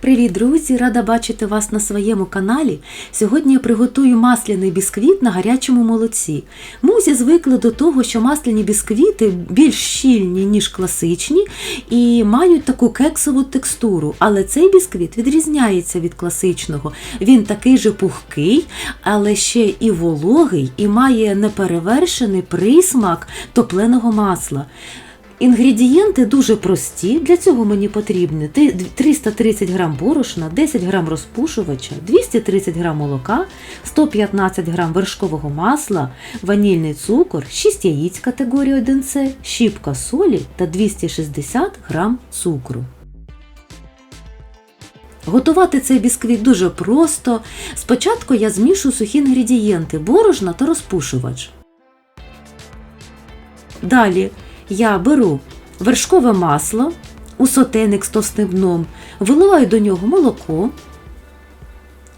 Привіт, друзі! Рада бачити вас на своєму каналі. Сьогодні я приготую масляний бісквіт на гарячому молоці. Ми усі звикли до того, що масляні бісквіти більш щільні, ніж класичні, і мають таку кексову текстуру. Але цей бісквіт відрізняється від класичного. Він такий же пухкий, але ще і вологий, і має неперевершений присмак топленого масла. Інгредієнти дуже прості. Для цього мені потрібні 330 г борошна, 10 г розпушувача, 230 г молока, 115 г вершкового масла, ванільний цукор, 6 яєць категорії 1С, щіпка солі та 260 г цукру. Готувати цей бісквіт дуже просто. Спочатку я змішую сухі інгредієнти борошна та розпушувач. Далі я беру вершкове масло у сотейник з товстим дном, виливаю до нього молоко.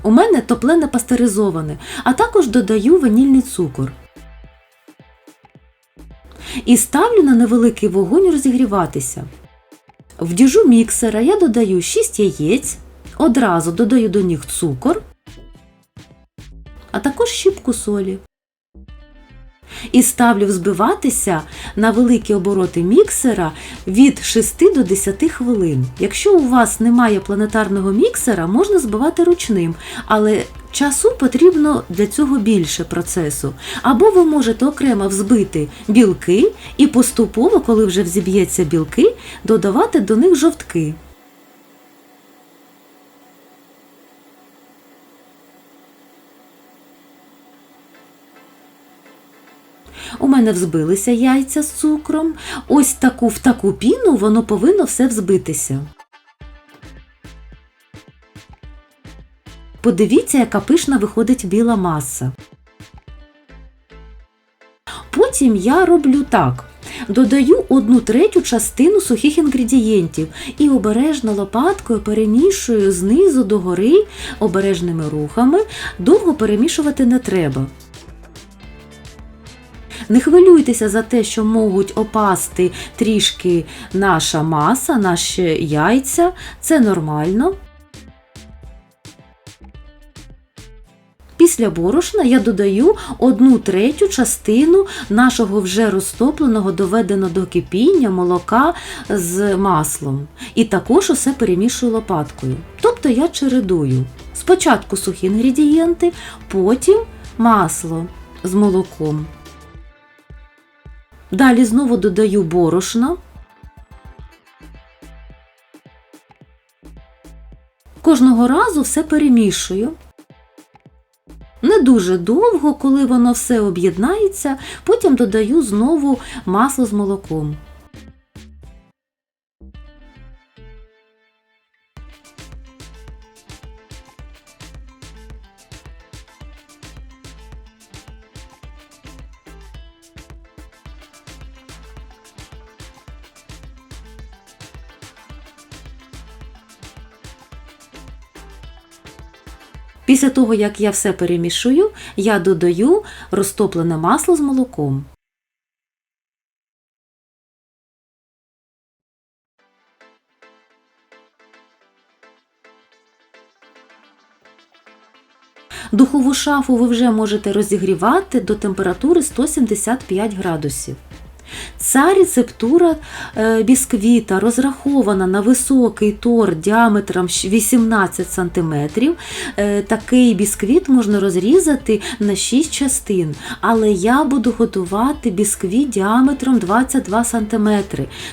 У мене топлене пастеризоване, а також додаю ванільний цукор. І ставлю на невеликий вогонь розігріватися. В діжу міксера я додаю 6 яєць, одразу додаю до них цукор, а також щіпку солі і ставлю взбиватися на великі обороти міксера від 6 до 10 хвилин. Якщо у вас немає планетарного міксера, можна збивати ручним, але часу потрібно для цього більше процесу. Або ви можете окремо взбити білки і поступово, коли вже взіб'ється білки, додавати до них жовтки. У мене взбилися яйця з цукром. Ось таку в таку піну воно повинно все взбитися. Подивіться, яка пишна виходить біла маса. Потім я роблю так. Додаю одну третю частину сухих інгредієнтів і обережно лопаткою перемішую знизу до гори обережними рухами. Довго перемішувати не треба. Не хвилюйтеся за те, що можуть опасти трішки наша маса, наші яйця. Це нормально. Після борошна я додаю одну третю частину нашого вже розтопленого, доведено до кипіння молока з маслом. І також усе перемішую лопаткою. Тобто я чередую. Спочатку сухі інгредієнти, потім масло з молоком. Далі знову додаю борошно. Кожного разу все перемішую. Не дуже довго, коли воно все об'єднається, потім додаю знову масло з молоком. Після того, як я все перемішую, я додаю розтоплене масло з молоком. Духову шафу ви вже можете розігрівати до температури 175 градусів. Ця рецептура е, бісквіта розрахована на високий торт діаметром 18 см. Е, Такий бісквіт можна розрізати на 6 частин, але я буду готувати бісквіт діаметром 22 см.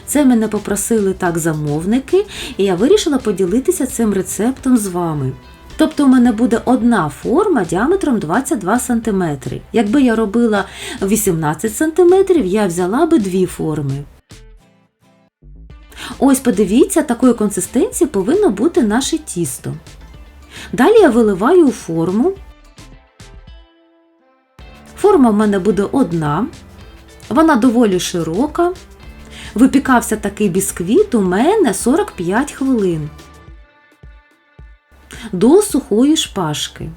Це мене попросили так замовники, і я вирішила поділитися цим рецептом з вами. Тобто у мене буде одна форма діаметром 22 см. Якби я робила 18 см, я взяла би дві форми. Ось подивіться, такої консистенції повинно бути наше тісто. Далі я виливаю у форму. Форма в мене буде одна, вона доволі широка. Випікався такий бісквіт у мене 45 хвилин до сухої шпажки.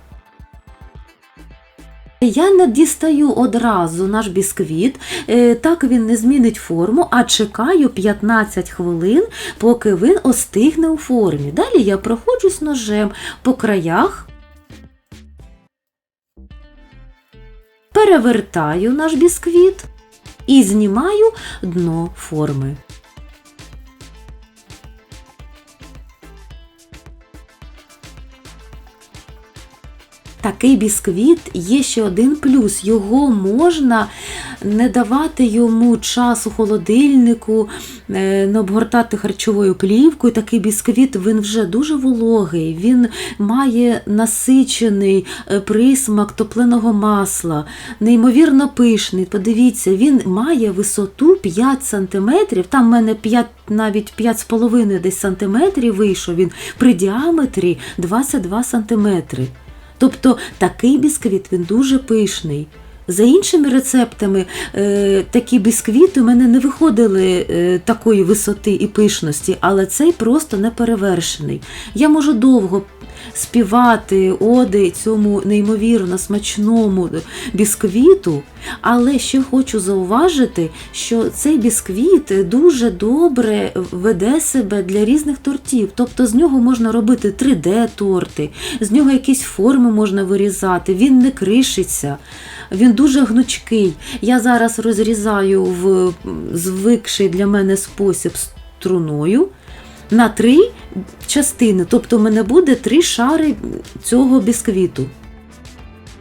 Я не дістаю одразу наш бісквіт, е, так він не змінить форму, а чекаю 15 хвилин, поки він остигне у формі. Далі я проходжусь ножем по краях, перевертаю наш бісквіт і знімаю дно форми. Такий бісквіт є ще один плюс. Його можна не давати йому час у холодильнику, е, не обгортати харчовою плівкою. Такий бісквіт він вже дуже вологий, він має насичений е, присмак топленого масла, неймовірно пишний. Подивіться, він має висоту 5 см, там в мене 5, навіть 5,5 десь сантиметрів вийшов він при діаметрі 22 сантиметри. Тобто такий бісквіт він дуже пишний. За іншими рецептами, е, такі бісквіти у мене не виходили е, такої висоти і пишності, але цей просто неперевершений. Я можу довго співати оди цьому неймовірно смачному бісквіту, але ще хочу зауважити, що цей бісквіт дуже добре веде себе для різних тортів. Тобто з нього можна робити 3D-торти, з нього якісь форми можна вирізати, він не кришиться. Він дуже гнучкий. Я зараз розрізаю в звикший для мене спосіб струною на три частини. Тобто, в мене буде три шари цього бісквіту.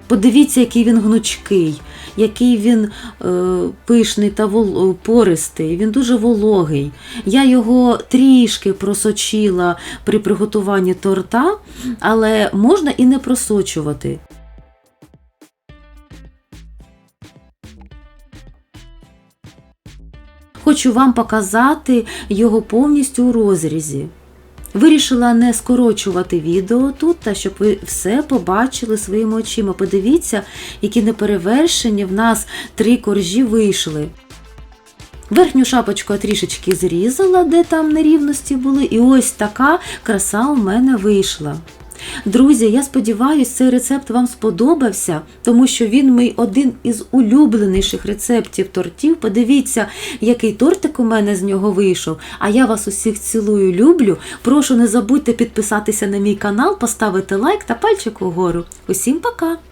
Подивіться, який він гнучкий, який він е, пишний та вол... пористий, він дуже вологий. Я його трішки просочила при приготуванні торта, але можна і не просочувати. Хочу вам показати його повністю у розрізі. Вирішила не скорочувати відео тут, та щоб ви все побачили своїми очима. Подивіться, які неперевершені в нас три коржі вийшли. Верхню шапочку я трішечки зрізала, де там нерівності були, і ось така краса у мене вийшла. Друзі, я сподіваюся, цей рецепт вам сподобався, тому що він мій один із улюбленіших рецептів тортів. Подивіться, який тортик у мене з нього вийшов. А я вас усіх цілую, люблю. Прошу не забудьте підписатися на мій канал, поставити лайк та пальчик угору. Усім пока!